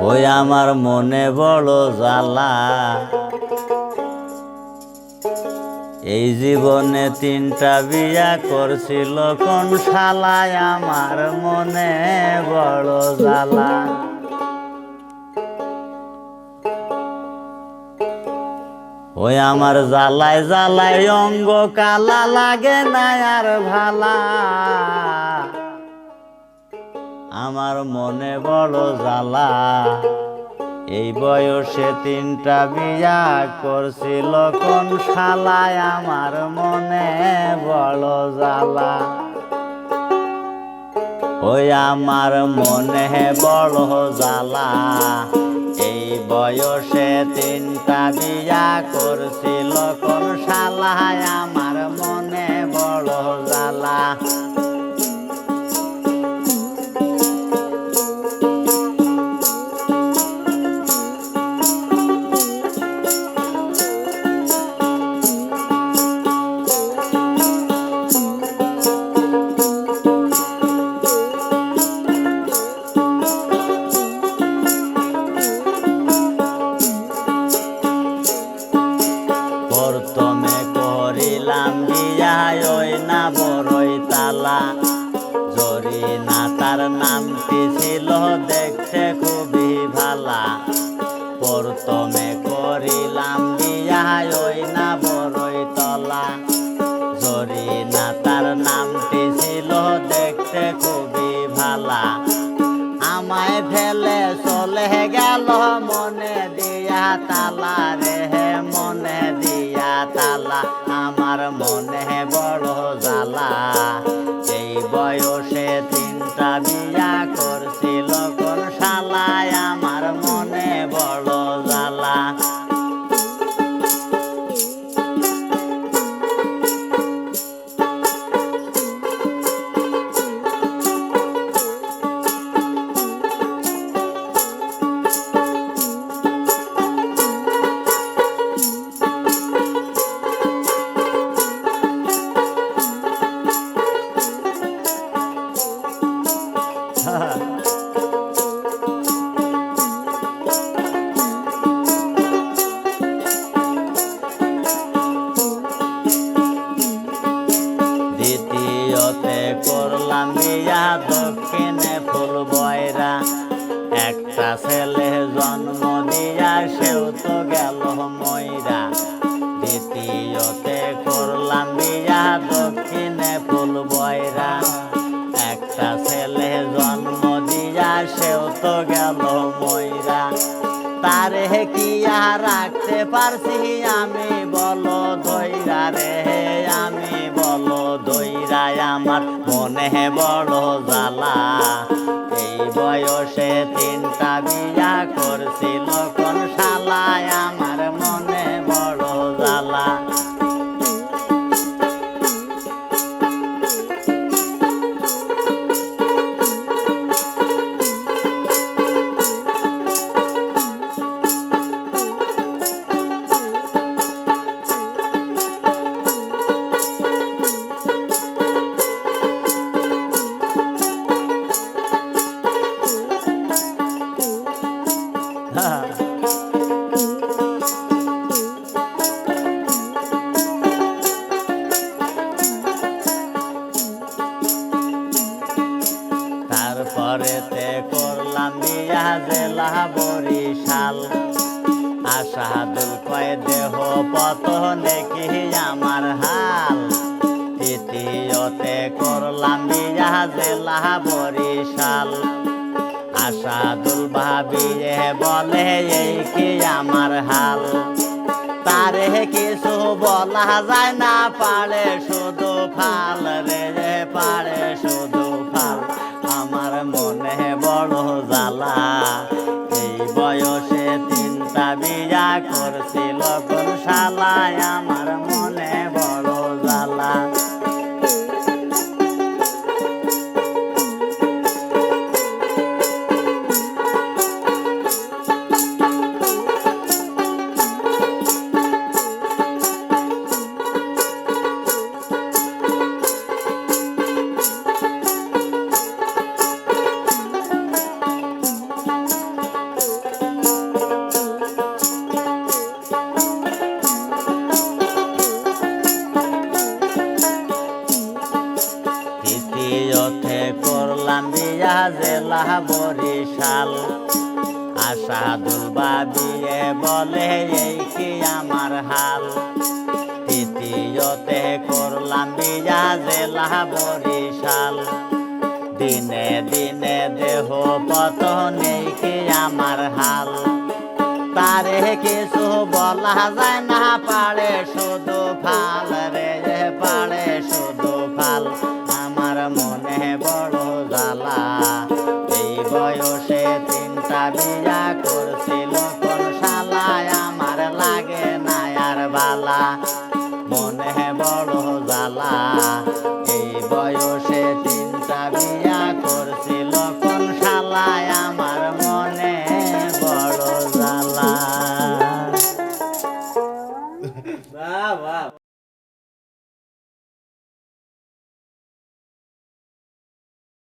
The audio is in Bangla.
ওই আমার মনে বড় জ্বালা। এই জীবনে তিনটা বিয়া করছিল, কোন শালায় আমার মনে বড় জ্বালা। ওই আমার জ্বালায় জ্বালায় অঙ্গ কালা লাগে না আর ভালা। আমার মনে বড় জ্বালা। এই বয়সে তিনটা বিয়া করছিল, কোন শালায় আমার মনে বড় জ্বালা? ওই আমার মনে বড় জ্বালা। এই বয়সে তিনটা বিয়া করছিল, কোন শালায় আমার মনে বড় জ্বালা। প্রথমে করিলাম বিয়া ওই না বড়ই তালা। জরি না তার নামটি ছিল দেখতে খুবই ভালা। প্রথমে করিলাম বিয়া ওই না বড়ই তলা। জরি না তার নামটি ছিল দেখতে খুবই ভালা। আমায় ফেলে চলে গেল মনে দিয়া তালা আমার মনে বড় জ্বালা সেই বয়সে ছেলে জন্ম দিয়া সেও তো গেল ময়রা। দ্বিতীয়তে করলাম বিয়া, দক্ষিণে ফুল বয়রা। একটা ছেলে জন্ম দিয়া সেও তো গেল ময়রা। তারে কি আর রাখতে পারছি আমি আশাদুল কয়, দেহ পত নেকি আমার হাল। তৃতীয়তে করলাম বিয়া জেলা বরিশাল। আশাদুল ভাবিয়ে বলে, এই কি আমার হাল? তারে কিছু বলা যায় না, পারে শুধু ফাল রে। বরিশাল। আশাদুল বাবিয়ে বলে, এই কি আমার হাল? তৃতীয়তে করলাম বিয়া বরিশাল। দিনে দিনে দেহ পতনেই কি আমার হাল? তারে কিছু বলা যায় না, পারে শুধু লাগে না আর বালা। মনে বড় জ্বালা।